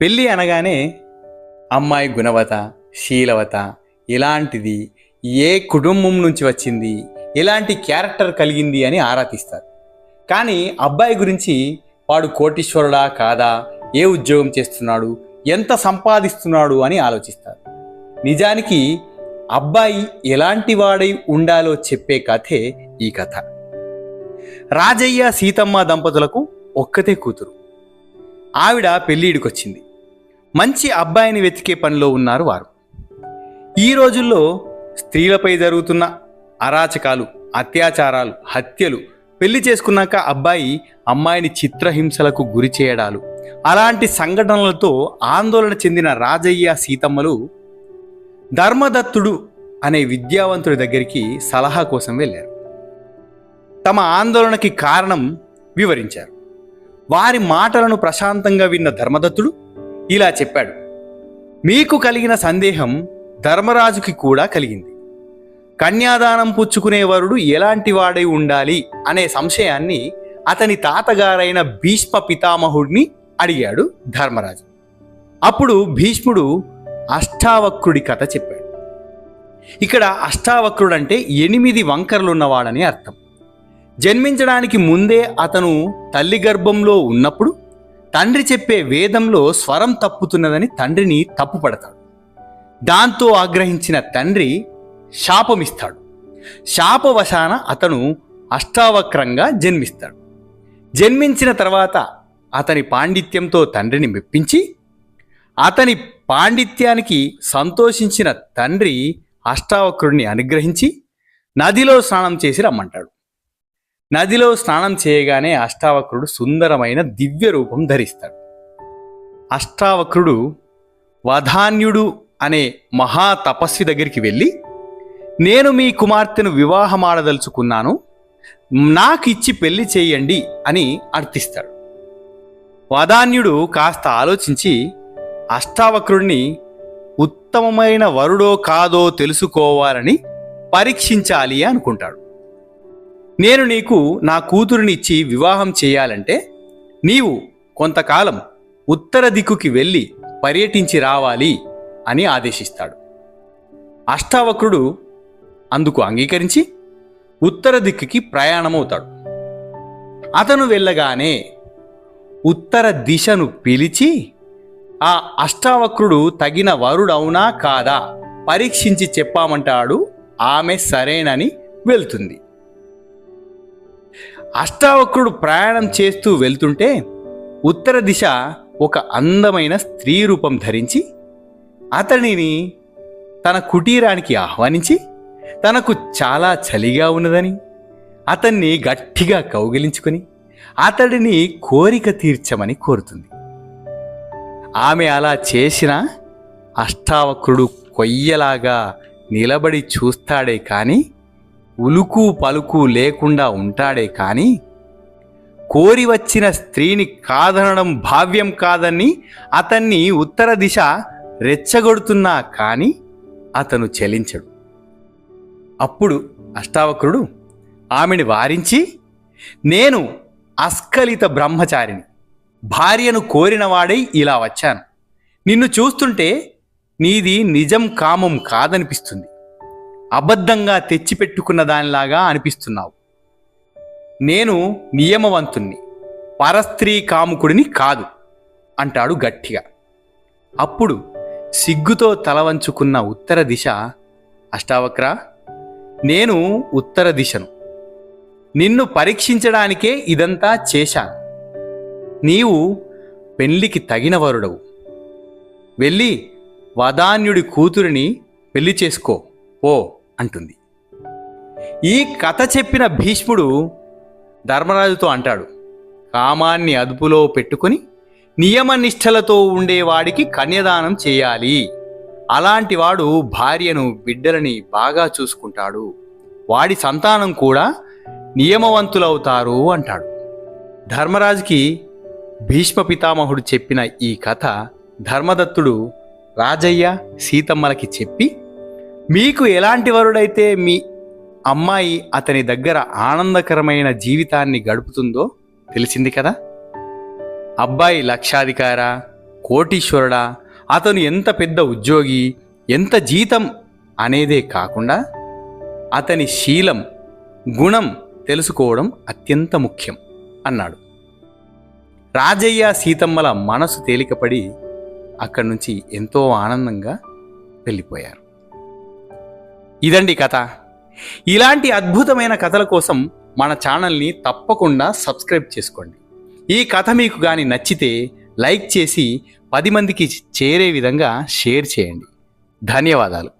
పెళ్ళి అనగానే అమ్మాయి గుణవత శీలవత ఇలాంటిది ఏ కుటుంబం నుంచి వచ్చింది ఎలాంటి క్యారెక్టర్ కలిగింది అని ఆరా తీస్తారు. కానీ అబ్బాయి గురించి వాడు కోటీశ్వరుడా కాదా ఏ ఉద్యోగం చేస్తున్నాడు ఎంత సంపాదిస్తున్నాడు అని ఆలోచిస్తారు. నిజానికి అబ్బాయి ఎలాంటి వాడై ఉండాలో చెప్పే కథే ఈ కథ. రాజయ్య సీతమ్మ దంపతులకు ఒక్కతే కూతురు. ఆవిడ పెళ్ళిడికొచ్చింది. మంచి అబ్బాయిని వెతికే పనిలో ఉన్నారు వారు. ఈ రోజుల్లో స్త్రీలపై జరుగుతున్న అరాచకాలు అత్యాచారాలు హత్యలు పెళ్ళి చేసుకున్నాక అబ్బాయి అమ్మాయిని చిత్రహింసలకు గురి చేయడాలు అలాంటి సంఘటనలతో ఆందోళన చెందిన రాజయ్య సీతమ్మలు ధర్మదత్తుడు అనే విద్యావంతుడి దగ్గరికి సలహా కోసం వెళ్ళారు. తమ ఆందోళనకి కారణం వివరించారు. వారి మాటలను ప్రశాంతంగా విన్న ధర్మదత్తుడు ఇలా చెప్పాడు. మీకు కలిగిన సందేహం ధర్మరాజుకి కూడా కలిగింది. కన్యాదానం పుచ్చుకునే వరుడు ఎలాంటి వాడై ఉండాలి? అనే సంశయాన్ని అతని తాతగారైన భీష్మ పితామహుడిని అడిగాడు ధర్మరాజు. అప్పుడు భీష్ముడు అష్టావక్రుడి కథ చెప్పాడు. ఇక్కడ అష్టావక్రుడు అంటే ఎనిమిది వంకరలున్నవాడని అర్థం. జన్మించడానికి ముందే అతను తల్లి గర్భంలో ఉన్నప్పుడు తండ్రి చెప్పే వేదంలో స్వరం తప్పుతున్నదని తండ్రిని తప్పుపడతాడు. దాంతో ఆగ్రహించిన తండ్రి శాపమిస్తాడు. శాపవశాన అతను అష్టావక్రంగా జన్మిస్తాడు. జన్మించిన తర్వాత అతని పాండిత్యంతో తండ్రిని మెప్పించి అతని పాండిత్యానికి సంతోషించిన తండ్రి అష్టావక్రుడిని అనుగ్రహించి నదిలో స్నానం చేసి రమ్మంటాడు. నదిలో స్నానం చేయగానే అష్టావక్రుడు సుందరమైన దివ్య రూపం ధరిస్తాడు. అష్టావక్రుడు వధాన్యుడు అనే మహా తపస్వి దగ్గరికి వెళ్ళి నేను మీ కుమార్తెను వివాహమాడదలుచుకున్నాను నాకు ఇచ్చి పెళ్ళి చేయండి అని అర్థిస్తాడు. వదాన్యుడు కాస్త ఆలోచించి అష్టావక్రుడిని ఉత్తమమైన వరుడో కాదో తెలుసుకోవాలని పరీక్షించాలి అనుకుంటాడు. నేను నీకు నా కూతురునిచ్చి వివాహం చేయాలంటే నీవు కొంతకాలం ఉత్తర దిక్కుకి వెళ్ళి పర్యటించి రావాలి అని ఆదేశిస్తాడు. అష్టావక్రుడు అందుకు అంగీకరించి ఉత్తర దిక్కుకి ప్రయాణమవుతాడు. అతను వెళ్ళగానే ఉత్తర దిశను పిలిచి ఆ అష్టావక్రుడు తగిన వరుడవునా కాదా? పరీక్షించి చెప్పామంటాడు ఆమె సరేనని వెళ్తుంది. అష్టావక్రుడు ప్రయాణం చేస్తూ వెళ్తుంటే ఉత్తర దిశ ఒక అందమైన స్త్రీ రూపం ధరించి అతనిని తన కుటీరానికి ఆహ్వానించి తనకు చాలా చలిగా ఉన్నదని అతన్ని గట్టిగా కౌగిలించుకొని అతడిని కోరిక తీర్చమని కోరుతుంది. ఆమె అలా చేసిన అష్టావక్రుడు కొయ్యలాగా నిలబడి చూస్తాడే కానీ ఉలుకు పలుకు లేకుండా ఉంటాడే కాని కోరి వచ్చిన స్త్రీని కాదనడం భావ్యం కాదని అతన్ని ఉత్తర దిశ రెచ్చగొడుతున్నా కాని అతను చలించడు. అప్పుడు అష్టావక్రుడు ఆమెని వారించి నేను అస్కలిత బ్రహ్మచారిని. భార్యను కోరినవాడై ఇలా వచ్చాను. నిన్ను చూస్తుంటే నీది నిజం కామం కాదనిపిస్తుంది. అబద్ధంగా తెచ్చిపెట్టుకున్న దానిలాగా అనిపిస్తున్నావు. నేను నియమవంతుణ్ణి పరస్త్రీ కాముకుడిని కాదు అంటాడు గట్టిగా. అప్పుడు సిగ్గుతో తల వంచుకున్న ఉత్తర దిశ అష్టావక్ర నేను ఉత్తర దిశను. నిన్ను పరీక్షించడానికే ఇదంతా చేశాను. నీవు పెళ్ళికి తగిన వరుడవు వెళ్ళి వదాన్యుడి కూతురిని పెళ్ళి చేసుకో. ఓ అంటుంది. ఈ కథ చెప్పిన భీష్ముడు ధర్మరాజుతో అంటాడు కామాన్ని అదుపులో పెట్టుకొని నియమనిష్టలతో ఉండేవాడికి కన్యదానం చేయాలి. అలాంటి వాడు భార్యను బిడ్డలని బాగా చూసుకుంటాడు. వాడి సంతానం కూడా నియమవంతులవుతారు అంటాడు. ధర్మరాజుకి భీష్మ పితామహుడు చెప్పిన ఈ కథ ధర్మదత్తుడు రాజయ్య సీతమ్మలకి చెప్పి మీకు ఎలాంటి వరుడైతే మీ అమ్మాయి అతని దగ్గర ఆనందకరమైన జీవితాన్ని గడుపుతుందో తెలిసింది కదా? అబ్బాయి లక్షాధికార కోటీశ్వరుడా అతను ఎంత పెద్ద ఉద్యోగి ఎంత జీతం అనేదే కాకుండా అతని శీలం గుణం తెలుసుకోవడం అత్యంత ముఖ్యం అన్నాడు. రాజయ్య సీతమ్మల మనసు తేలికపడి అక్కడి నుంచి ఎంతో ఆనందంగా వెళ్ళిపోయారు. ఇదండి కథ. ఇలాంటి అద్భుతమైన కథల కోసం మన ఛానల్ని తప్పకుండా సబ్స్క్రైబ్ చేసుకోండి. ఈ కథ మీకు కానీ నచ్చితే లైక్ చేసి పది మందికి చేరే విధంగా షేర్ చేయండి. ధన్యవాదాలు.